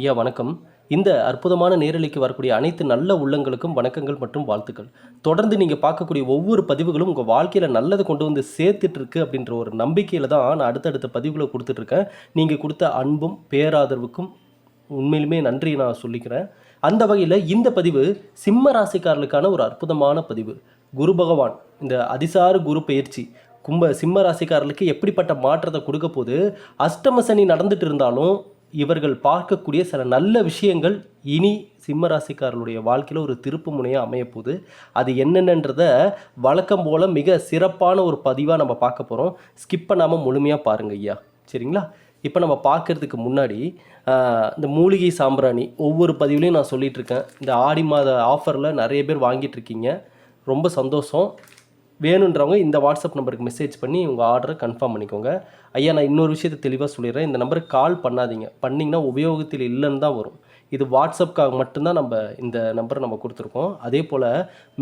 ஐயா வணக்கம். இந்த அற்புதமான நேரலைக்கு வரக்கூடிய அனைத்து நல்ல உள்ளங்களுக்கும் வணக்கங்கள் மற்றும் வாழ்த்துக்கள். தொடர்ந்து நீங்கள் பார்க்கக்கூடிய ஒவ்வொரு பதிவுகளும் உங்கள் வாழ்க்கையில் நல்லது கொண்டு வந்து சேர்த்துட்டு இருக்கு அப்படின்ற ஒரு நம்பிக்கையில் தான் நான் அடுத்தடுத்த பதிவுகளை கொடுத்துட்ருக்கேன். நீங்கள் கொடுத்த அன்பும் பேராதரவுக்கும் உண்மையிலுமே நன்றி நான் சொல்லிக்கிறேன். அந்த வகையில் இந்த பதிவு சிம்ம ராசிக்காரர்களுக்கான ஒரு அற்புதமான பதிவு. குரு பகவான் இந்த அதிசார குரு பயிற்சி கும்ப சிம்ம ராசிக்காரர்களுக்கு எப்படிப்பட்ட மாற்றத்தை கொடுக்க போது அஷ்டம சனி நடந்துட்டு இருந்தாலும் இவர்கள் பார்க்கக்கூடிய சில நல்ல விஷயங்கள் இனி சிம்ம ராசிக்காரர்களுடைய வாழ்க்கையில் ஒரு திருப்பு முனையாக அமையப்போகுது. அது என்னென்னன்றத வழக்கம் போல் மிக சிறப்பான ஒரு பதிவாக நம்ம பார்க்க போகிறோம் ஸ்கிப் பண்ணாமல் முழுமையாக பாருங்க ஐயா. சரிங்களா? இப்போ நம்ம பார்க்கறதுக்கு முன்னாடி இந்த மூலிகை சாம்பிராணி ஒவ்வொரு பதிவுலையும் நான் சொல்லிகிட்ருக்கேன் இருக்கேன். இந்த ஆடி மாத ஆஃபரில் நிறைய பேர் வாங்கிட்டு இருக்கீங்க. ரொம்ப சந்தோஷம். வேணுன்றவங்க இந்த வாட்ஸ்அப் நம்பருக்கு மெசேஜ் பண்ணி உங்கள் ஆர்டரை கன்ஃபார்ம் பண்ணிக்கோங்க. ஐயா நான் இன்னொரு விஷயத்தை தெளிவாக சொல்லிடுறேன். இந்த நம்பருக்கு கால் பண்ணாதீங்க. பண்ணிங்கன்னா உபயோகத்தில் இல்லைன்னு தான் வரும். இது வாட்ஸ்அப்காக மட்டும்தான் நம்ம இந்த நம்பரை நம்ம கொடுத்துருக்கோம். அதே போல்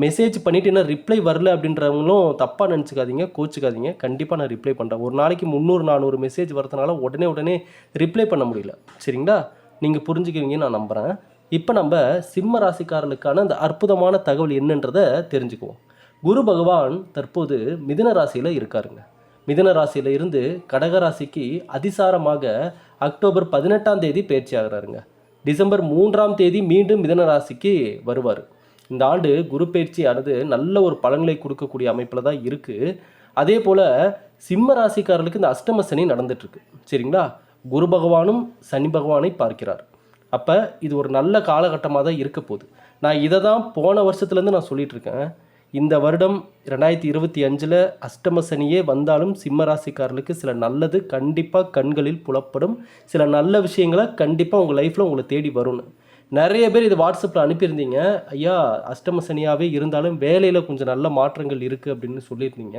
மெசேஜ் பண்ணிவிட்டு என்ன ரிப்ளை வரல அப்படின்றவங்களும் தப்பாக நினச்சிக்காதீங்க கோச்சிக்காதீங்க. கண்டிப்பாக நான் ரிப்ளை பண்ணுறேன் ஒரு நாளைக்கு முந்நூறு நானூறு மெசேஜ் வரதுனால உடனே உடனே ரிப்ளை பண்ண முடியல. சரிங்களா? நீங்கள் புரிஞ்சுக்குவீங்கன்னு நான் நம்புகிறேன் இப்போ நம்ம சிம்ம ராசிக்காரர்களுக்கான அந்த அற்புதமான தகவல் என்னன்றதை தெரிஞ்சுக்குவோம். குரு பகவான் தற்போது மிதுன ராசியில் இருக்காருங்க. மிதுன ராசியில் இருந்து கடக ராசிக்கு அதிசாரமாக அக்டோபர் பதினெட்டாம் தேதி பயிற்சி ஆகிறாருங்க. டிசம்பர் மூன்றாம் தேதி மீண்டும் மிதன ராசிக்கு வருவார். இந்த ஆண்டு குரு பயிற்சியானது நல்ல ஒரு பலன்களை கொடுக்கக்கூடிய அமைப்பில் தான் இருக்குது அதே போல் சிம்ம ராசிக்காரர்களுக்கு இந்த அஷ்டம சனி நடந்துட்டுருக்கு. சரிங்களா? குரு பகவானும் சனி பகவானை பார்க்கிறார். அப்போ இது ஒரு நல்ல காலகட்டமாக தான் இருக்க போகுது. நான் இதை தான் போன வருஷத்துலேருந்து நான் சொல்லிகிட்ருக்கேன் இருக்கேன் இந்த வருடம் ரெண்டாயிரத்தி இருபத்தி அஞ்சில் அஷ்டம சனியே வந்தாலும் சிம்ம ராசிக்காரர்களுக்கு சில நல்லது கண்டிப்பாக கண்களில் புலப்படும். சில நல்ல விஷயங்களை கண்டிப்பாக உங்கள் லைஃப்பில் உங்களை தேடி வரும்னு நிறைய பேர் இது வாட்ஸ்அப்பில் அனுப்பியிருந்தீங்க. ஐயா அஷ்டம சனியாகவே இருந்தாலும் வேலையில் கொஞ்சம் நல்ல மாற்றங்கள் இருக்குது அப்படின்னு சொல்லியிருந்தீங்க.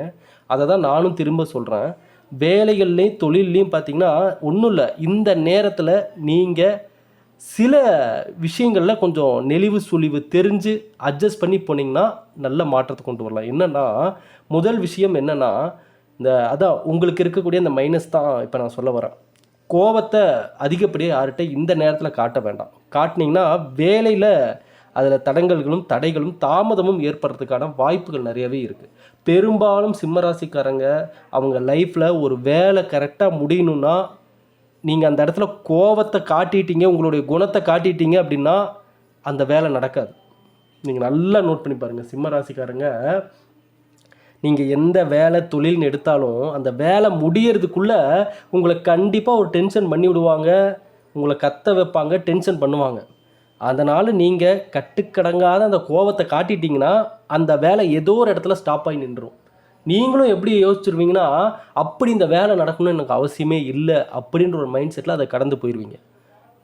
அதை தான் நானும் திரும்ப சொல்கிறேன் வேலைகள்லேயும் தொழில்லையும் பார்த்தீங்கன்னா ஒன்றும் இல்லை. இந்த நேரத்தில் நீங்கள் சில விஷயங்களில் கொஞ்சம் நெளிவு சுழிவு தெரிஞ்சு அட்ஜஸ்ட் பண்ணி போனீங்கன்னா நல்ல மாற்றத்தை கொண்டு வரலாம். என்னென்னா முதல் விஷயம் என்னென்னா இந்த அதான் உங்களுக்கு இருக்கக்கூடிய அந்த மைனஸ் தான் இப்போ நான் சொல்ல வரேன். கோவத்தை அதிகப்படியாக யார்கிட்ட இந்த நேரத்தில் காட்ட வேண்டாம். காட்டினீங்கன்னா வேலையில் அதில் தடங்கல்களும் தடைகளும் தாமதமும் ஏற்படுறதுக்கான வாய்ப்புகள் நிறையவே இருக்குது பெரும்பாலும் சிம்மராசிக்காரங்க அவங்க லைஃப்பில் ஒரு வேலை கரெக்டாக முடியணும்னா நீங்கள் அந்த இடத்துல கோவத்தை காட்டிட்டீங்க உங்களுடைய குணத்தை காட்டிட்டீங்க அப்படின்னா அந்த வேலை நடக்காது. நீங்கள் நல்லா நோட் பண்ணி பாருங்கள் சிம்ம ராசிக்காரங்க. நீங்கள் எந்த வேலை தொழில்னு எடுத்தாலும் அந்த வேலை முடியறதுக்குள்ளே உங்களை கண்டிப்பாக ஒரு டென்ஷன் பண்ணி விடுவாங்க. உங்களை கத்த வைப்பாங்க டென்ஷன் பண்ணுவாங்க. அதனால் நீங்கள் கட்டுக்கடங்காத அந்த கோவத்தை காட்டிட்டீங்கன்னா அந்த வேலை ஏதோ ஒரு இடத்துல ஸ்டாப் ஆகி நின்றுரும். நீங்களும் எப்படி யோசிச்சிருவீங்கன்னா அப்படி இந்த வேலை நடக்கணும்னு எனக்கு அவசியமே இல்லை அப்படின்ற ஒரு மைண்ட் செட்டில் அதை கடந்து போயிடுவீங்க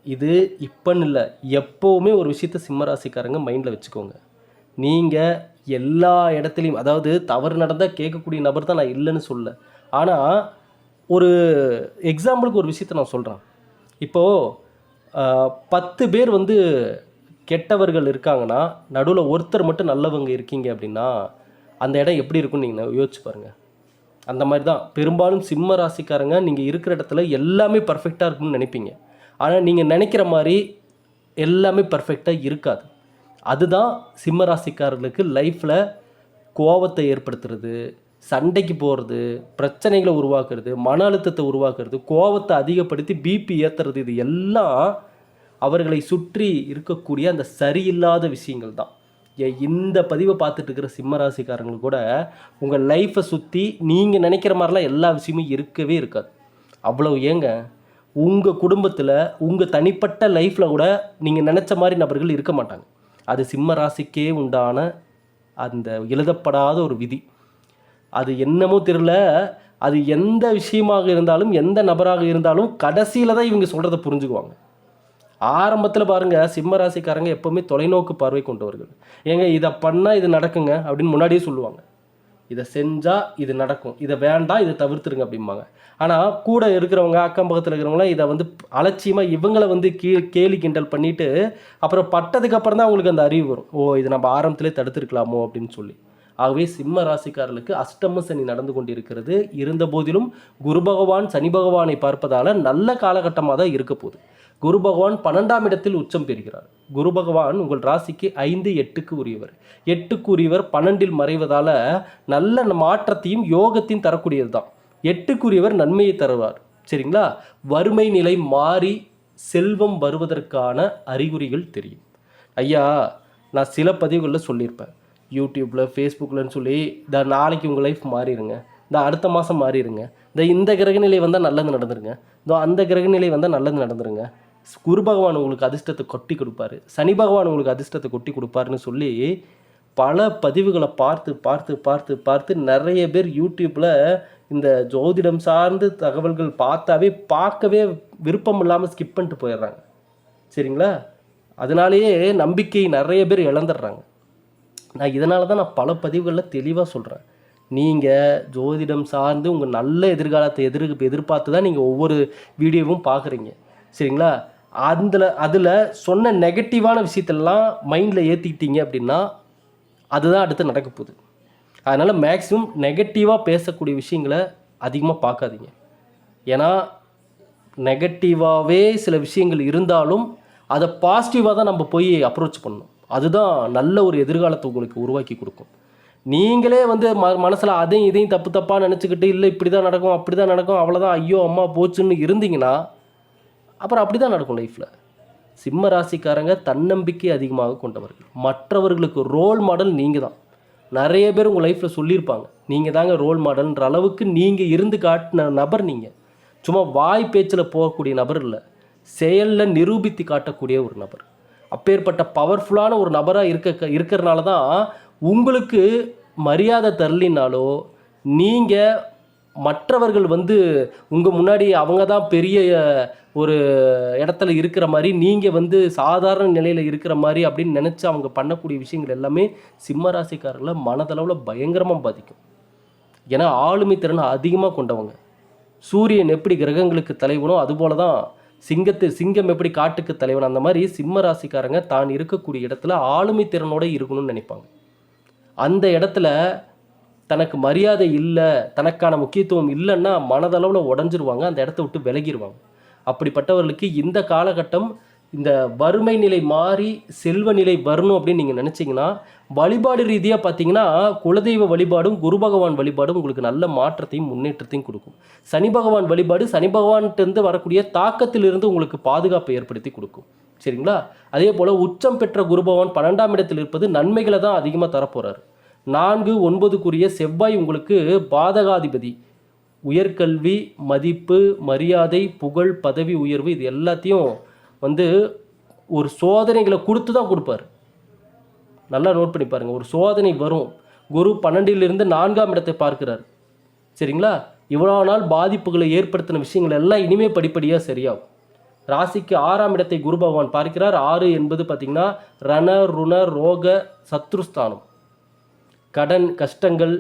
இது இப்போன்னு இல்லை எப்போவுமே ஒரு விஷயத்த சிம்மராசிக்காரங்க மைண்டில் வச்சுக்கோங்க. நீங்கள் எல்லா இடத்துலையும் அதாவது தவறு நடந்தால் கேட்கக்கூடிய நபர் தான் நான் இல்லைன்னு சொல்ல. ஆனால் ஒரு எக்ஸாம்பிளுக்கு ஒரு விஷயத்த நான் சொல்கிறேன் இப்போது பத்து பேர் வந்து கெட்டவர்கள் இருக்காங்கன்னா நடுவில் ஒருத்தர் மட்டும் நல்லவங்க இருக்கீங்க அப்படின்னா அந்த இடம் எப்படி இருக்கும்னு நீங்கள் யோசிச்சு பாருங்கள் அந்த மாதிரி தான். பெரும்பாலும் சிம்ம ராசிக்காரங்க நீங்கள் இருக்கிற இடத்துல எல்லாமே பர்ஃபெக்டாக இருக்கும்னு நினைப்பீங்க. ஆனால் நீங்கள் நினைக்கிற மாதிரி எல்லாமே பர்ஃபெக்டாக இருக்காது. அதுதான் சிம்ம ராசிக்காரர்களுக்கு லைஃப்பில் கோவத்தை ஏற்படுத்துறது சண்டைக்கு போகிறது பிரச்சனைகளை உருவாக்குறது மன அழுத்தத்தை உருவாக்குறது கோவத்தை அதிகப்படுத்தி பிபி ஏற்றுறது இது எல்லாம் அவர்களை சுற்றி இருக்கக்கூடிய அந்த சரியில்லாத விஷயங்கள் தான். இந்த பதிவை பார்த்துட்டு இருக்கிற சிம்ம கூட உங்கள் லைஃப்பை சுற்றி நீங்கள் நினைக்கிற மாதிரிலாம் எல்லா விஷயமும் இருக்கவே இருக்காது. அவ்வளவு ஏங்க உங்கள் குடும்பத்தில் உங்கள் தனிப்பட்ட லைஃப்பில் கூட நீங்கள் நினச்ச மாதிரி நபர்கள் இருக்க மாட்டாங்க. அது சிம்ம ராசிக்கே உண்டான அந்த எழுதப்படாத ஒரு விதி. அது என்னமோ தெரியல அது எந்த விஷயமாக இருந்தாலும் எந்த நபராக இருந்தாலும் கடைசியில் தான் இவங்க சொல்கிறத புரிஞ்சுக்குவாங்க. ஆரம்பத்தில் பாருங்கள் சிம்ம ராசிக்காரங்க எப்போவுமே தொலைநோக்கு பார்வை கொண்டவர்கள். ஏங்க இதை பண்ணால் இது நடக்குங்க அப்படின்னு முன்னாடியே சொல்லுவாங்க. இதை செஞ்சால் இது நடக்கும். இதை வேண்டாம் இதை தவிர்த்துருங்க அப்படிம்பாங்க. ஆனால் கூட இருக்கிறவங்க அக்கம் பக்கத்தில் இருக்கிறவங்களாம் இதை வந்து அலட்சியமாக இவங்களை வந்து கீ கேலி கிண்டல் பண்ணிவிட்டு அப்புறம் பட்டதுக்கு அப்புறம் தான் அவங்களுக்கு அந்த அறிவு வரும். ஓ இது நம்ம ஆரம்பத்திலே தடுத்துருக்கலாமோ அப்படின்னு சொல்லி. ஆகவே சிம்ம ராசிக்காரர்களுக்கு அஷ்டம சனி நடந்து கொண்டிருக்கிறது. இருந்த போதிலும் குரு பகவான் சனி பகவானை பார்ப்பதால் நல்ல காலகட்டமாக தான் இருக்க போகுது. குரு பகவான் பன்னெண்டாம் இடத்தில் உச்சம் பெறுகிறார். குரு பகவான் உங்கள் ராசிக்கு ஐந்து எட்டுக்கு உரியவர். எட்டுக்கு உரியவர் பன்னெண்டில் மறைவதால் நல்ல மாற்றத்தையும் யோகத்தையும் தரக்கூடியது தான். எட்டுக்குரியவர் நன்மையை தருவார். சரிங்களா? வறுமை நிலை மாறி செல்வம் வருவதற்கான அறிகுறிகள் தெரியும். ஐயா நான் சில பதிவுகளில் சொல்லியிருப்பேன். யூடியூப்பில் ஃபேஸ்புக்கில்னு சொல்லி இந்த நாளைக்கு உங்கள் லைஃப் மாறிடுங்க. இந்த அடுத்த மாதம் மாறிடுங்க. இந்த இந்த கிரகநிலை வந்தால் நல்லது நடந்துருங்க. இந்த அந்த கிரகநிலை வந்தால் நல்லது நடந்துருங்க. குரு பகவான் உங்களுக்கு அதிர்ஷ்டத்தை கொட்டி கொடுப்பாரு. சனி பகவான் உங்களுக்கு அதிர்ஷ்டத்தை கொட்டி கொடுப்பாருன்னு சொல்லி பல பதிவுகளை பார்த்து பார்த்து பார்த்து பார்த்து நிறைய பேர் யூடியூப்பில் இந்த ஜோதிடம் சார்ந்து தகவல்கள் பார்த்தாவே பார்க்கவே விருப்பம் இல்லாமல் ஸ்கிப் பண்ணிட்டு போயிடுறாங்க. சரிங்களா? அதனாலேயே நம்பிக்கை நிறைய பேர் இழந்துடுறாங்க. நான் இதனால தான் நான் பல பதிவுகளில் தெளிவாக சொல்கிறேன் நீங்கள் ஜோதிடம் சார்ந்து உங்கள் நல்ல எதிர்காலத்தை எதிர் எதிர்பார்த்து தான் நீங்கள் ஒவ்வொரு வீடியோவும் பார்க்குறீங்க. சரிங்களா? அதில் அதில் சொன்ன நெகட்டிவான விஷயத்தெல்லாம் மைண்டில் ஏற்றிக்கிட்டீங்க அப்படின்னா அதுதான் அடுத்து நடக்க போகுது. அதனால் மேக்ஸிமம் நெகட்டிவாக பேசக்கூடிய விஷயங்களை அதிகமாக பார்க்காதீங்க. ஏன்னா நெகட்டிவாகவே சில விஷயங்கள் இருந்தாலும் அதை பாசிட்டிவாக தான் நம்ம போய் அப்ரோச் பண்ணணும். அதுதான் நல்ல ஒரு எதிர்காலத்தை உங்களுக்கு உருவாக்கி கொடுக்கும். நீங்களே வந்து ம மனசில் அதையும் இதையும் தப்பு தப்பாக நினச்சிக்கிட்டு இல்லை இப்படி தான் நடக்கும் அப்படி தான் நடக்கும் அவ்வளோதான் ஐயோ அம்மா போச்சுன்னு இருந்தீங்கன்னா அப்புறம் அப்படி தான் நடக்கும் லைஃப்பில் சிம்ம ராசிக்காரங்க தன்னம்பிக்கை அதிகமாக கொண்டவர்கள். மற்றவர்களுக்கு ரோல் மாடல் நீங்கள் தான் நிறைய பேர் உங்கள் லைஃப்பில் சொல்லியிருப்பாங்க. நீங்கள் தாங்க ரோல் மாடல்ன்ற அளவுக்கு நீங்கள் இருந்து காட்டின நபர் நீங்கள் சும்மா வாய் பேச்சில் போகக்கூடிய நபர் இல்லை. செயலில் நிரூபித்து காட்டக்கூடிய ஒரு நபர். அப்பேற்பட்ட பவர்ஃபுல்லான ஒரு நபராக இருக்க இருக்கிறனால தான் உங்களுக்கு மரியாதை தரலினாலோ நீங்கள் மற்றவர்கள் வந்து உங்கள் முன்னாடி அவங்க தான் பெரிய ஒரு இடத்துல இருக்கிற மாதிரி நீங்கள் வந்து சாதாரண நிலையில் இருக்கிற மாதிரி அப்படின்னு நினச்சி அவங்க பண்ணக்கூடிய விஷயங்கள் எல்லாமே சிம்ம ராசிக்காரர்களை மனதளவில் பயங்கரமாக பாதிக்கும். ஏன்னா ஆளுமை திறன் அதிகமாக கொண்டவங்க. சூரியன் எப்படி கிரகங்களுக்கு தலைவனோ அதுபோல தான் சிங்கத்து சிங்கம் எப்படி காட்டுக்கு தலைவன் அந்த மாதிரி சிம்ம ராசிக்காரங்க தான் இருக்கக்கூடிய இடத்துல ஆளுமை திறனோடு இருக்கணும்னு நினைப்பாங்க. அந்த இடத்துல தனக்கு மரியாதை இல்லை தனக்கான முக்கியத்துவம் இல்லைன்னா மனதளவில் உடஞ்சிருவாங்க அந்த இடத்த விட்டு விலகிடுவாங்க அப்படிப்பட்டவர்களுக்கு இந்த காலகட்டம் இந்த வறுமை நிலை மாறி செல்வ நிலை வரணும் அப்படின்னு நீங்கள் நினச்சிங்கன்னா வழிபாடு ரீதியாக பார்த்தீங்கன்னா குலதெய்வ வழிபாடும் குரு பகவான் வழிபாடும் உங்களுக்கு நல்ல மாற்றத்தையும் முன்னேற்றத்தையும் கொடுக்கும். சனி பகவான் வழிபாடு சனி பகவான்கிட்டருந்து வரக்கூடிய தாக்கத்திலிருந்து உங்களுக்கு பாதுகாப்பை ஏற்படுத்தி கொடுக்கும். சரிங்களா? அதே போல் உச்சம் பெற்ற குரு பகவான் பன்னெண்டாம் இடத்தில் இருப்பது நன்மைகளை தான் அதிகமாக தரப்போகிறார் நான்கு ஒன்பதுக்குரிய செவ்வாய் உங்களுக்கு பாதகாதிபதி. உயர்கல்வி மதிப்பு மரியாதை புகழ் பதவி உயர்வு இது எல்லாத்தையும் வந்து ஒரு சோதனைகளை கொடுத்து தான் கொடுப்பார். நல்லா நோட் பண்ணி பாருங்கள் ஒரு சோதனை வரும். குரு பன்னெண்டிலிருந்து நான்காம் இடத்தை பார்க்கிறார். சரிங்களா? இவ்வளோ நாள் பாதிப்புகளை ஏற்படுத்தின விஷயங்கள் எல்லாம் இனிமே படிப்படியாக சரியாகும். ராசிக்கு ஆறாம் இடத்தை குரு பகவான் பார்க்கிறார். ஆறு என்பது பார்த்திங்கன்னா ரண ருண ரோக சத்ருஸ்தானம் கடன் கஷ்டங்கள்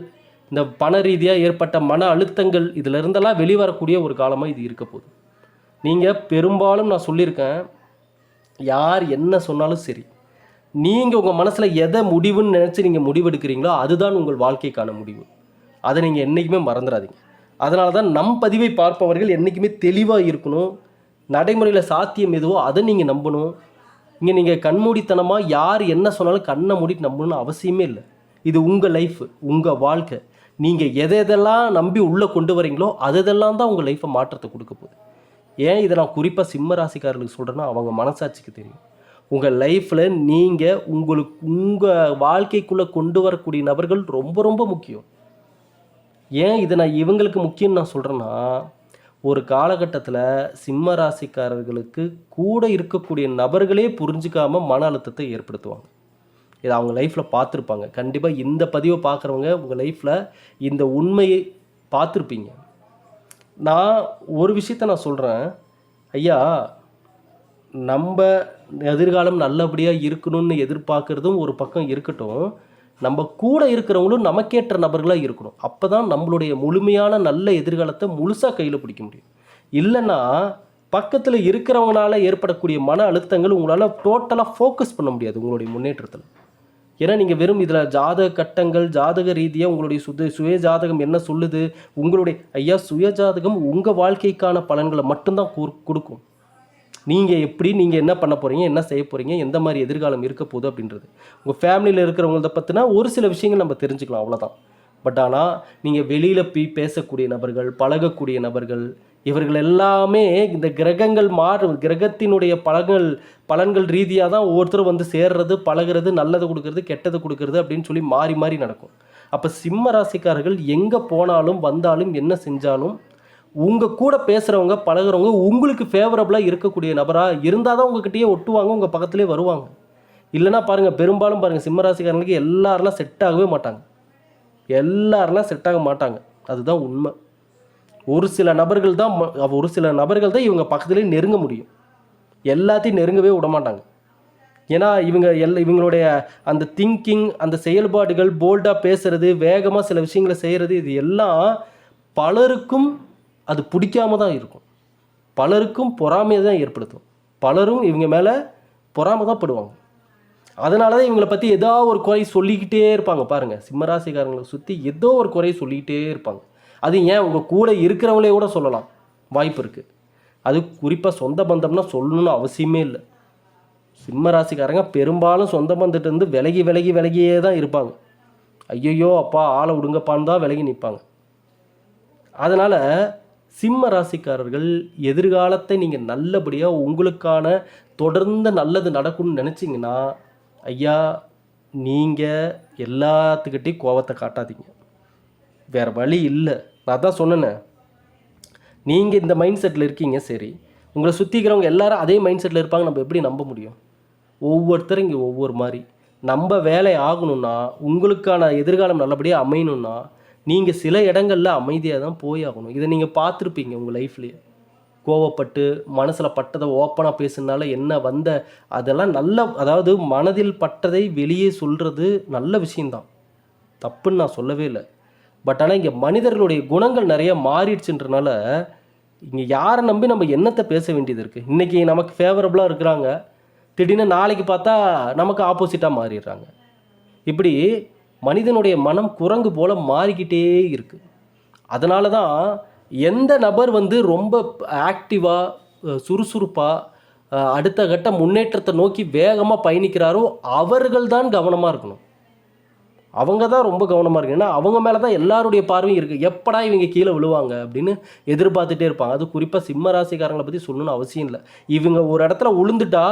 இந்த பண ரீதியாக ஏற்பட்ட மன அழுத்தங்கள் இதில் இருந்தெல்லாம் வெளிவரக்கூடிய ஒரு காலமாக இது இருக்க போகுது. நீங்கள் பெரும்பாலும் நான் சொல்லியிருக்கேன் யார் என்ன சொன்னாலும் சரி நீங்கள் உங்கள் மனசில் எதை முடிவுன்னு நினச்சி நீங்கள் முடிவெடுக்கிறீங்களோ அதுதான் உங்கள் வாழ்க்கைக்கான முடிவு. அதை நீங்கள் என்றைக்குமே மறந்துடாதீங்க அதனால தான் நம் பதிவை பார்ப்பவர்கள் என்றைக்குமே தெளிவாக இருக்கணும் நடைமுறையில் சாத்தியம் எதுவோ அதை நீங்கள் நம்பணும். இங்கே நீங்கள் கண்மூடித்தனமாக யார் என்ன சொன்னாலும் கண்ணை மூடிட்டு நம்பணும்னு அவசியமே இல்லை. இது உங்கள் லைஃப் உங்கள் வாழ்க்கை. நீங்கள் எதை எதெல்லாம் நம்பி உள்ளே கொண்டு வரீங்களோ அதெல்லாம் தான் உங்கள் லைஃப்பை மாற்றத்தை கொடுக்க போகுது. ஏன் இதை நான் குறிப்பாக சிம்ம ராசிக்காரர்களுக்கு சொல்கிறேன்னா அவங்க மனசாட்சிக்கு தெரியும். உங்கள் லைஃப்பில் நீங்கள் உங்களுக்கு உங்கள் வாழ்க்கைக்குள்ளே கொண்டு வரக்கூடிய நபர்கள் ரொம்ப ரொம்ப முக்கியம். ஏன் இதை நான் இவங்களுக்கு முக்கியம்னு நான் சொல்கிறேன்னா ஒரு காலகட்டத்தில் சிம்ம ராசிக்காரர்களுக்கு கூட இருக்கக்கூடிய நபர்களே புரிஞ்சிக்காமல் மன அழுத்தத்தை ஏற்படுத்துவாங்க. இதை அவங்க லைஃப்பில் பார்த்துருப்பாங்க. கண்டிப்பாக இந்த பதிவை பார்க்குறவங்க உங்கள் லைஃப்பில் இந்த உண்மையை பார்த்துருப்பீங்க. நான் ஒரு விஷயத்த நான் சொல்கிறேன் ஐயா நம்ம எதிர்காலம் நல்லபடியாக இருக்கணும்னு எதிர்பார்க்குறதும் ஒரு பக்கம் இருக்கட்டும். நம்ம கூட இருக்கிறவங்களும் நமக்கேற்ற நபர்களாக இருக்கணும். அப்போ தான் நம்மளுடைய முழுமையான நல்ல எதிர்காலத்தை முழுசாக கையில் பிடிக்க முடியும். இல்லைன்னா பக்கத்தில் இருக்கிறவங்களால ஏற்படக்கூடிய மன அழுத்தங்கள் உங்களால் டோட்டலாக ஃபோக்கஸ் பண்ண முடியாது உங்களுடைய முன்னேற்றத்தில். ஏன்னா நீங்கள் வெறும் இதில் ஜாதக கட்டங்கள் ஜாதக ரீதியாக உங்களுடைய சுத சுய ஜாதகம் என்ன சொல்லுது? உங்களுடைய ஐயா சுய ஜாதகம் உங்கள் வாழ்க்கைக்கான பலன்களை மட்டும்தான் கொடுக்கும். நீங்கள் எப்படி நீங்கள் என்ன பண்ண போகிறீங்க என்ன செய்ய போகிறீங்க எந்த மாதிரி எதிர்காலம் இருக்க போகுது அப்படின்றது. உங்கள் ஃபேமிலியில் இருக்கிறவங்கள பற்றினா ஒரு சில விஷயங்கள் நம்ம தெரிஞ்சுக்கலாம் அவ்வளோதான் பட் ஆனால் நீங்கள் வெளியில் போய் பேசக்கூடிய நபர்கள் பழகக்கூடிய நபர்கள் இவர்கள் எல்லாமே இந்த கிரகங்கள் மாறும் கிரகத்தினுடைய பலன்கள் பலன்கள் ரீதியாக தான் ஒவ்வொருத்தரும் வந்து சேர்றது பழகுறது நல்லது கொடுக்கறது கெட்டது கொடுக்கறது அப்படின்னு சொல்லி மாறி மாறி நடக்கும். அப்போ சிம்ம ராசிக்காரர்கள் எங்கே போனாலும் வந்தாலும் என்ன செஞ்சாலும் உங்கள் கூட பேசுகிறவங்க பழகுறவங்க உங்களுக்கு ஃபேவரபுளாக இருக்கக்கூடிய நபராக இருந்தால் தான் உங்ககிட்டயே ஒட்டுவாங்க உங்கள் பக்கத்துலேயே வருவாங்க. இல்லைனா பாருங்கள் பெரும்பாலும் பாருங்கள் சிம்ம ராசிக்காரங்களுக்கு எல்லாரெல்லாம் செட் ஆகவே மாட்டாங்க. எல்லாரெல்லாம் செட் ஆக மாட்டாங்க. அதுதான் உண்மை. ஒரு சில நபர்கள் தான் ம- ஒரு சில நபர்கள் தான் இவங்க பக்கத்துலேயே நெருங்க முடியும். எல்லாத்தையும் நெருங்கவே விட மாட்டாங்க ஏன்னா இவங்க எல் இவங்களுடைய அந்த திங்கிங் அந்த செயல்பாடுகள் போல்டாக பேசுகிறது வேகமாக சில விஷயங்களை செய்கிறது இது எல்லாம் பலருக்கும் அது பிடிக்காம தான் இருக்கும். பலருக்கும் பொறாமையை தான் ஏற்படுத்தும். பலரும் இவங்க மேலே பொறாமை தான் படுவாங்க. அதனால தான் இவங்களை பற்றி ஏதோ ஒரு குறை சொல்லிக்கிட்டே இருப்பாங்க. பாருங்கள் சிம்மராசிக்காரங்களை சுற்றி ஏதோ ஒரு குறை சொல்லிக்கிட்டே இருப்பாங்க. அது ஏன் உங்கள் கூட இருக்கிறவங்களே கூட சொல்லலாம். வாய்ப்பு இருக்குது அது குறிப்பாக சொந்த பந்தம்னா சொல்லணும்னு அவசியமே இல்லை. சிம்ம ராசிக்காரங்க பெரும்பாலும் சொந்த பந்தத்துலேருந்து விலகி விலகி விலகியே தான் இருப்பாங்க. ஐயையோ அப்பா ஆளை விடுங்கப்பான்னு தான் விலகி நிற்பாங்க அதனால் சிம்ம ராசிக்காரர்கள் எதிர்காலத்தை நீங்கள் நல்லபடியாக உங்களுக்கான தொடர்ந்து நல்லது நடக்கும்னு நினச்சிங்கன்னா ஐயா நீங்கள் எல்லாத்துக்கிட்டேயும் கோவத்தை காட்டாதீங்க. வேறு வழி இல்லை. நான் தான் சொன்னேனே. நீங்கள் இந்த மைண்ட் செட்டில் இருக்கீங்க சரி. உங்களை சுற்றி இருக்கிறவங்க எல்லாரும் அதே மைண்ட் செட்டில் இருப்பாங்க நம்ம எப்படி நம்ப முடியும்? ஒவ்வொருத்தரும் இங்கே ஒவ்வொரு மாதிரி. நம்ம வேலை ஆகணும்னா உங்களுக்கான எதிர்காலம் நல்லபடியாக அமையணும்னா நீங்கள் சில இடங்களில் அமைதியாக தான் போய் ஆகணும். இதை நீங்கள் பார்த்துருப்பீங்க உங்கள் லைஃப்லேயே கோவப்பட்டு மனசில் பட்டதை ஓப்பனாக பேசுனால என்ன வந்த அதெல்லாம் நல்ல அதாவது மனதில் பட்டதை வெளியே சொல்கிறது நல்ல விஷயந்தான் தப்புன்னு நான் சொல்லவே இல்லை. பட் ஆனால் இங்கே மனிதர்களுடைய குணங்கள் நிறைய மாறிடுச்சுன்றனால இங்கே யாரை நம்பி நம்ம என்னத்தை பேச வேண்டியது இருக்குது இன்றைக்கி நமக்கு ஃபேவரபுளாக இருக்கிறாங்க. திடீர்னு நாளைக்கு பார்த்தா நமக்கு ஆப்போசிட்டாக மாறிடுறாங்க. இப்படி மனிதனுடைய மனம் குரங்கு போல் மாறிக்கிட்டே இருக்குது அதனால தான் எந்த நபர் வந்து ரொம்ப ஆக்டிவாக சுறுசுறுப்பாக அடுத்த கட்ட முன்னேற்றத்தை நோக்கி வேகமாக பயணிக்கிறாரோ அவர்கள் தான் கவனமாக இருக்கணும். அவங்க தான் ரொம்ப கவனமாக இருக்கு ஏன்னா அவங்க மேலே தான் எல்லாருடைய பார்வையும் இருக்குது எப்படா இவங்க கீழே விழுவாங்க அப்படின்னு எதிர்பார்த்துட்டே இருப்பாங்க. அது குறிப்பாக சிம்ம ராசிக்காரங்களை பற்றி சொல்லணும்னு அவசியம் இல்லை. இவங்க ஒரு இடத்துல உளுந்துட்டா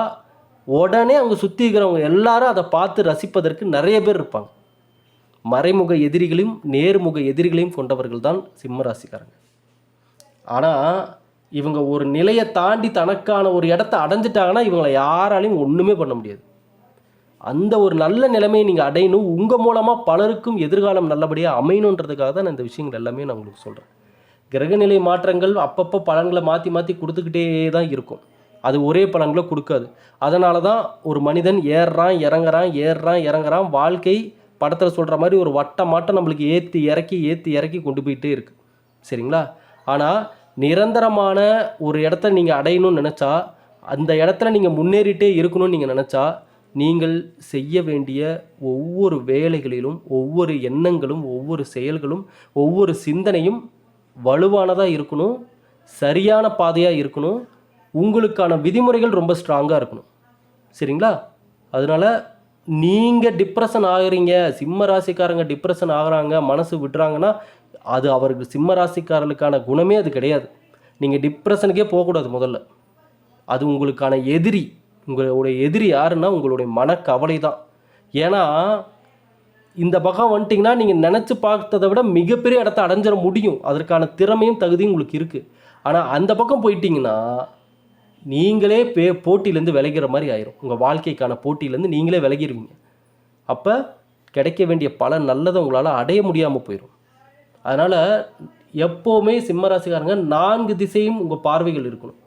உடனே அவங்க சுற்றி இருக்கிறவங்க எல்லாரும் அதை பார்த்து ரசிப்பதற்கு நிறைய பேர் இருப்பாங்க. மறைமுக எதிரிகளையும் நேர்முக எதிரிகளையும் கொண்டவர்கள் தான் சிம்ம ராசிக்காரங்க. ஆனால் இவங்க ஒரு நிலையை தாண்டி தனக்கான ஒரு இடத்த அடைஞ்சிட்டாங்கன்னா இவங்களை யாராலையும் ஒன்றுமே பண்ண முடியாது. அந்த ஒரு நல்ல நிலைமையை நீங்கள் அடையணும். உங்கள் மூலமாக பலருக்கும் எதிர்காலம் நல்லபடியாக அமையணுன்றதுக்காக தான் நான் இந்த விஷயங்கள் எல்லாமே நான் உங்களுக்கு சொல்கிறேன் கிரகநிலை மாற்றங்கள் அப்பப்போ பலன்களை மாற்றி மாற்றி கொடுத்துக்கிட்டே தான் இருக்கும். அது ஒரே பலன்களை கொடுக்காது. அதனால தான் ஒரு மனிதன் ஏறுறான் இறங்குறான் ஏறுறான் இறங்குறான். வாழ்க்கை படத்தில் சொல்கிற மாதிரி ஒரு வட்டமாட்டம் நம்மளுக்கு ஏற்றி இறக்கி ஏற்றி இறக்கி கொண்டு போயிட்டே இருக்குது சரிங்களா? ஆனால் நிரந்தரமான ஒரு இடத்த நீங்கள் அடையணும்னு நினச்சா அந்த இடத்துல நீங்கள் முன்னேறிட்டே இருக்கணும்னு நீங்கள் நினச்சா நீங்கள் செய்ய வேண்டிய ஒவ்வொரு வேலைகளிலும் ஒவ்வொரு எண்ணங்களும் ஒவ்வொரு செயல்களும் ஒவ்வொரு சிந்தனையும் வலுவானதாக இருக்கணும் சரியான பாதையாக இருக்கணும் உங்களுக்கான விதிமுறைகள் ரொம்ப ஸ்ட்ராங்காக இருக்கணும். சரிங்களா? அதனால் நீங்கள் டிப்ரெஷன் ஆகுறீங்க சிம்ம ராசிக்காரங்க டிப்ரெஷன் ஆகிறாங்க மனசு விடுறாங்கன்னா அது அவருக்கு சிம்ம ராசிக்காரர்களுக்கான குணமே அது கிடையாது. நீங்கள் டிப்ரெஷனுக்கே போகக்கூடாது முதல்ல. அது உங்களுக்கான எதிரி. உங்களுடைய எதிரி யாருன்னா உங்களுடைய மனக்கவலை தான் ஏன்னா இந்த பக்கம் வந்துட்டிங்கன்னா நீங்கள் நினச்சி பார்த்ததை விட மிகப்பெரிய இடத்த அடைஞ்சிட முடியும். அதற்கான திறமையும் தகுதியும் உங்களுக்கு இருக்குது ஆனால் அந்த பக்கம் போயிட்டிங்கன்னா நீங்களே பே போட்டியிலேருந்து விலகிற மாதிரி ஆயிரும். உங்கள் வாழ்க்கைக்கான போட்டியிலேருந்து நீங்களே விலகிடுவீங்க அப்போ கிடைக்க வேண்டிய பல நல்லதை உங்களால் அடைய முடியாமல் போயிடும் அதனால் எப்போவுமே சிம்மராசிக்காரங்க நான்கு திசையும் உங்கள் பார்வைகள் இருக்கணும்.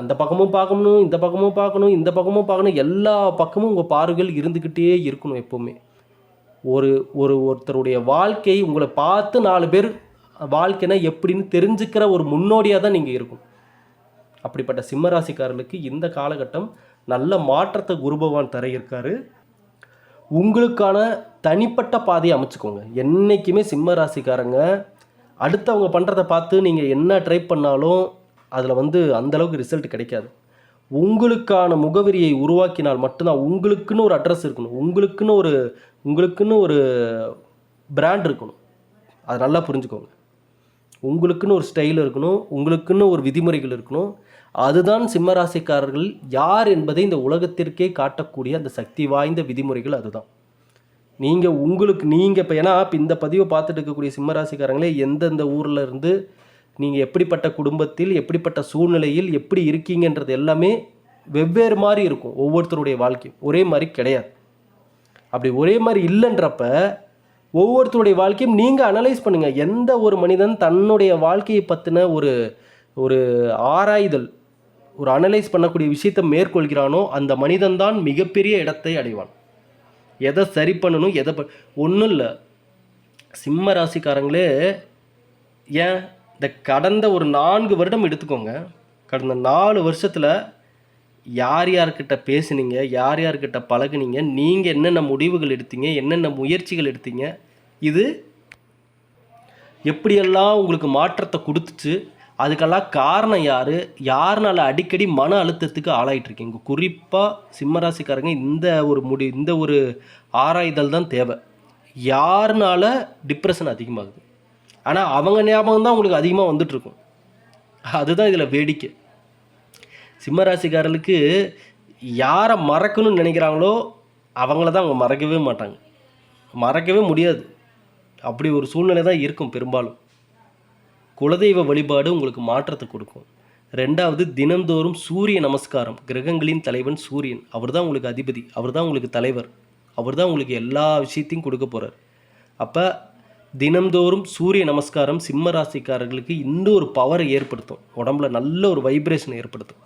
அந்த பக்கமும் பார்க்கணும் இந்த பக்கமும் பார்க்கணும் இந்த பக்கமும் பார்க்கணும். எல்லா பக்கமும் உங்கள் பார்வைகள் இருந்துக்கிட்டே இருக்கணும் எப்போவுமே. ஒரு ஒரு ஒருத்தருடைய வாழ்க்கை உங்களை பார்த்து நாலு பேர் வாழ்க்கைனா எப்படின்னு தெரிஞ்சுக்கிற ஒரு முன்னோடியாக தான் நீங்கள் இருக்கும். அப்படிப்பட்ட சிம்மராசிக்காரர்களுக்கு இந்த காலகட்டம் நல்ல மாற்றத்தை குருபவான் தர இருக்காரு உங்களுக்கான தனிப்பட்ட பாதையை அமைச்சுக்கோங்க. என்றைக்குமே சிம்ம ராசிக்காரங்க அடுத்தவங்க பண்ணுறத பார்த்து நீங்கள் என்ன ட்ரை பண்ணாலும் அதில் வந்து அந்தளவுக்கு ரிசல்ட் கிடைக்காது. உங்களுக்கான முகவரியை உருவாக்கினால் மட்டும்தான் உங்களுக்குன்னு ஒரு அட்ரஸ் இருக்கணும். உங்களுக்குன்னு ஒரு உங்களுக்குன்னு ஒரு பிராண்ட் இருக்கணும். அது நல்லா புரிஞ்சுக்கோங்க. உங்களுக்குன்னு ஒரு ஸ்டைல் இருக்கணும். உங்களுக்குன்னு ஒரு விதிமுறைகள் இருக்கணும். அதுதான் சிம்மராசிக்காரர்கள் யார் என்பதை இந்த உலகத்திற்கே காட்டக்கூடிய அந்த சக்தி வாய்ந்த விதிமுறைகள் அதுதான். நீங்கள் உங்களுக்கு நீங்கள் இப்போ ஏன்னா இப்போ இந்த பதிவை பார்த்துட்டு இருக்கக்கூடிய சிம்மராசிக்காரங்களே எந்தெந்த ஊரில் இருந்து நீங்கள் எப்படிப்பட்ட குடும்பத்தில் எப்படிப்பட்ட சூழ்நிலையில் எப்படி இருக்கீங்கன்றது எல்லாமே வெவ்வேறு மாதிரி இருக்கும் ஒவ்வொருத்தருடைய வாழ்க்கையும். ஒரே மாதிரி கிடையாது. அப்படி ஒரே மாதிரி இல்லைன்றப்ப ஒவ்வொருத்தருடைய வாழ்க்கையும் நீங்கள் அனலைஸ் பண்ணுங்கள் எந்த ஒரு மனிதன் தன்னுடைய வாழ்க்கையை பற்றின ஒரு ஒரு ஆராய்தல் ஒரு அனலைஸ் பண்ணக்கூடிய விஷயத்தை மேற்கொள்கிறானோ அந்த மனிதன் தான் மிகப்பெரிய இடத்தை அடைவான். எதை சரி பண்ணணும் எதை ஒன்றும் இல்லை. சிம்ம ராசிக்காரங்களே ஏன் இந்த கடந்த ஒரு நான்கு வருடம் எடுத்துக்கோங்க. கடந்த நாலு வருஷத்தில் யார் யார்கிட்ட பேசுனீங்க யார் யார்கிட்ட பழகுனீங்க நீங்கள் என்னென்ன முடிவுகள் எடுத்தீங்க என்னென்ன முயற்சிகள் எடுத்தீங்க இது எப்படியெல்லாம் உங்களுக்கு மாற்றத்தை கொடுத்துச்சு அதுக்கெல்லாம் காரணம் யார் யாருனால அடிக்கடி மன அழுத்தத்துக்கு ஆளாயிட்ருக்கீங்க குறிப்பாக சிம்மராசிக்காரங்க இந்த ஒரு முடி இந்த ஒரு ஆராய்தல் தான் தேவை. யாருனால டிப்ரெஷன் அதிகமாகுது? ஆனால் அவங்க ஞாபகம் தான் உங்களுக்கு அதிகமாக வந்துட்டுருக்கும். அதுதான் இதில் வேடிக்கை. சிம்மராசிக்காரர்களுக்கு யாரை மறக்கணும்னு நினைக்கிறாங்களோ அவங்கள தான் அவங்க மறக்கவே மாட்டாங்க. மறக்கவே முடியாது. அப்படி ஒரு சூழ்நிலை தான் இருக்கும் பெரும்பாலும். குலதெய்வ வழிபாடு உங்களுக்கு மாற்றத்தை கொடுக்கும். ரெண்டாவது தினந்தோறும் சூரிய நமஸ்காரம். கிரகங்களின் தலைவன் சூரியன். அவர் தான் உங்களுக்கு அதிபதி. அவர் தான் உங்களுக்கு தலைவர். அவர் தான் உங்களுக்கு எல்லா விஷயத்தையும் கொடுக்க போகிறார் அப்போ தினந்தோறும் சூரிய நமஸ்காரம் சிம்ம ராசிக்காரர்களுக்கு இன்னும் ஒரு பவரை ஏற்படுத்தும். உடம்புல நல்ல ஒரு வைப்ரேஷனை ஏற்படுத்தும்.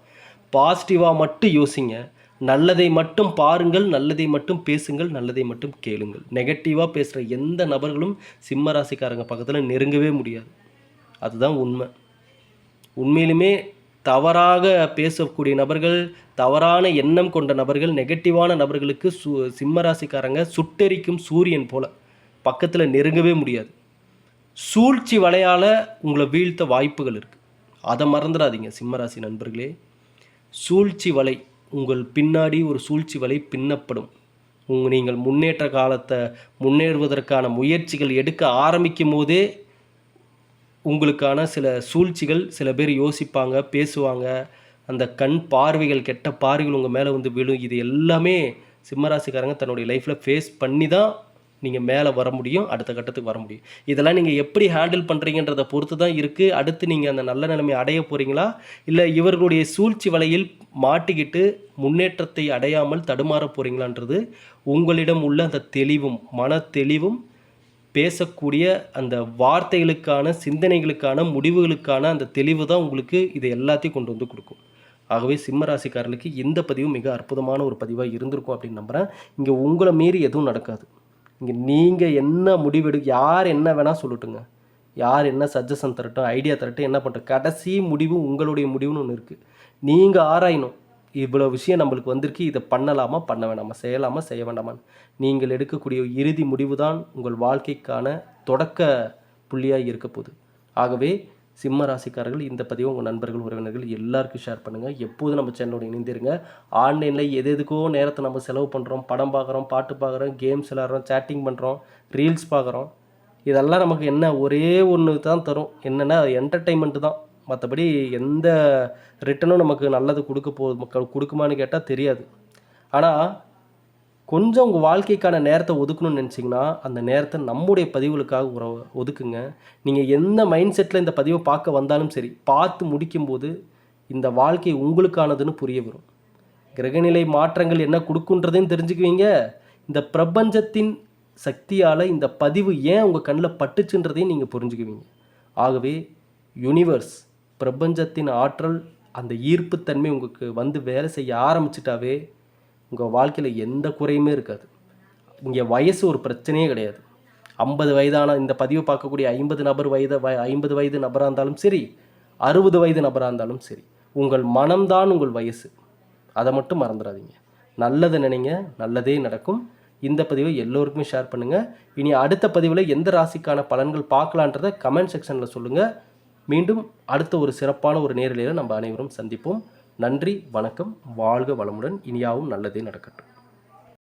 பாசிட்டிவாக மட்டும் யோசிங்க. நல்லதை மட்டும் பாருங்கள் நல்லதை மட்டும் பேசுங்கள் நல்லதை மட்டும் கேளுங்கள். நெகட்டிவாக பேசுகிற எந்த நபர்களும் சிம்ம ராசிக்காரங்க பக்கத்தில் நெருங்கவே முடியாது. அதுதான் உண்மை. உண்மையிலுமே தவறாக பேசக்கூடிய நபர்கள் தவறான எண்ணம் கொண்ட நபர்கள் நெகட்டிவான நபர்களுக்கு சு சிம்மராசிக்காரங்க சுட்டெரிக்கும் சூரியன் போல். பக்கத்தில் நெருங்கவே முடியாது. சூழ்ச்சி வலையால் உங்களை வீழ்த்த வாய்ப்புகள் இருக்குது அதை மறந்துடாதீங்க சிம்மராசி நண்பர்களே. சூழ்ச்சி வலை உங்கள் பின்னாடி ஒரு சூழ்ச்சி வலை பின்னப்படும். உங்க நீங்கள் முன்னேற்ற காலத்தை முன்னேறுவதற்கான முயற்சிகள் எடுக்க ஆரம்பிக்கும் போதே உங்களுக்கான சில சூழ்ச்சிகள் சில பேர் யோசிப்பாங்க பேசுவாங்க. அந்த கண் பார்வைகள் கெட்ட பார்வைகள் உங்கள் மேலே வந்து விழும். இது எல்லாமே சிம்மராசிக்காரங்க தன்னுடைய லைஃப்பில் ஃபேஸ் பண்ணி தான் நீங்கள் மேலே வர முடியும் அடுத்த கட்டத்துக்கு வர முடியும். இதெல்லாம் நீங்கள் எப்படி ஹேண்டில் பண்ணுறீங்கன்றத பொறுத்து தான் இருக்குது அடுத்து நீங்கள் அந்த நல்ல நிலைமை அடைய போகிறீங்களா இல்லை இவர்களுடைய சூழ்ச்சி வலையில் மாட்டிக்கிட்டு முன்னேற்றத்தை அடையாமல் தடுமாற போகிறீங்களான்றது உங்களிடம் உள்ள அந்த தெளிவும் மன தெளிவும் பேசக்கூடிய அந்த வார்த்தைகளுக்கான சிந்தனைகளுக்கான முடிவுகளுக்கான அந்த தெளிவு தான் உங்களுக்கு இதை எல்லாத்தையும் கொண்டு வந்து கொடுக்கும். ஆகவே சிம்ம ராசிக்காரர்களுக்கு இந்த பதிவு மிக அற்புதமான ஒரு பதிவாக இருந்திருக்கும் அப்படின்னு நம்புகிறேன் இங்கே உங்களை மீறி எதுவும் நடக்காது. இங்கே நீங்கள் என்ன முடிவெடு யார் என்ன வேணால் சொல்லட்டுங்க. யார் என்ன சஜஷன் தரட்டும் ஐடியா தரட்டும் என்ன பண்ணுறோம் கடைசி முடிவு உங்களுடைய முடிவுன்னு ஒன்று இருக்குது நீங்கள் ஆராயணும். இவ்வளோ விஷயம் நம்மளுக்கு வந்திருக்கு இதை பண்ணலாமா பண்ண வேணாமா செய்யலாமா செய்ய வேண்டாமான்னு. நீங்கள் எடுக்கக்கூடிய இறுதி முடிவு தான் உங்கள் வாழ்க்கைக்கான தொடக்க புள்ளியாக இருக்க போகுது. ஆகவே சிம்ம ராசிக்காரர்கள் இந்த பதிவை உங்கள் நண்பர்கள் உறவினர்கள் எல்லாருக்கும் ஷேர் பண்ணுங்கள் எப்போதும் நம்ம சேனலோட இணைந்திருங்க. ஆன்லைனில் எது எதுக்கோ நேரத்தை நம்ம செலவு பண்ணுறோம் படம் பார்க்குறோம் பாட்டு பார்க்குறோம் கேம்ஸ் விளாட்றோம் சேட்டிங் பண்ணுறோம் ரீல்ஸ் பார்க்குறோம் இதெல்லாம் நமக்கு என்ன ஒரே ஒன்று தான் தரும். என்னென்னா என்டர்டெயின்மெண்ட்டு தான். மற்றபடி எந்த ரிட்டனும் நமக்கு நல்லது கொடுக்க போகுது கொடுக்குமான்னு கேட்டால் தெரியாது. ஆனால் கொஞ்சம் உங்கள் வாழ்க்கைக்கான நேரத்தை ஒதுக்கணும்னு நினச்சிங்கன்னா அந்த நேரத்தை நம்முடைய பதிவுகளுக்காக உற ஒதுக்குங்க. நீங்கள் எந்த மைண்ட் செட்டில் இந்த பதிவை பார்க்க வந்தாலும் சரி பார்த்து முடிக்கும்போது இந்த வாழ்க்கை உங்களுக்கானதுன்னு புரிய வரும். கிரகநிலை மாற்றங்கள் என்ன கொடுக்குன்றதையும் தெரிஞ்சுக்குவீங்க. இந்த பிரபஞ்சத்தின் சக்தியால் இந்த பதிவு ஏன் உங்கள் கண்ணில் பட்டுச்சுன்றதையும் நீங்கள் புரிஞ்சுக்குவீங்க. ஆகவே யூனிவர்ஸ் பிரபஞ்சத்தின் ஆற்றல் அந்த ஈர்ப்புத்தன்மை உங்களுக்கு வந்து வேலை செய்ய ஆரம்பிச்சிட்டாவே உங்கள் வாழ்க்கையில் எந்த குறையுமே இருக்காது. இங்கே வயசு ஒரு பிரச்சனையே கிடையாது. ஐம்பது வயதான இந்த பதிவு பார்க்கக்கூடிய ஐம்பது நபர் வயது வய ஐம்பது வயது நபராக இருந்தாலும் சரி அறுபது வயது நபராக இருந்தாலும் சரி உங்கள் மனம்தான் உங்கள் வயசு. அதை மட்டும் மறந்துடாதீங்க. நல்லது நினைங்க நல்லதே நடக்கும். இந்த பதிவை எல்லோருக்குமே ஷேர் பண்ணுங்கள் இனி அடுத்த பதிவில் எந்த ராசிக்கான பலன்கள் பார்க்கலான்றதை கமெண்ட் செக்ஷனில் சொல்லுங்கள் மீண்டும் அடுத்த ஒரு சிறப்பான ஒரு நேரலையில் நம்ம அனைவரும் சந்திப்போம். நன்றி வணக்கம் வாழ்க வளமுடன் இனியாவும் நல்லதே நடக்கட்டும்.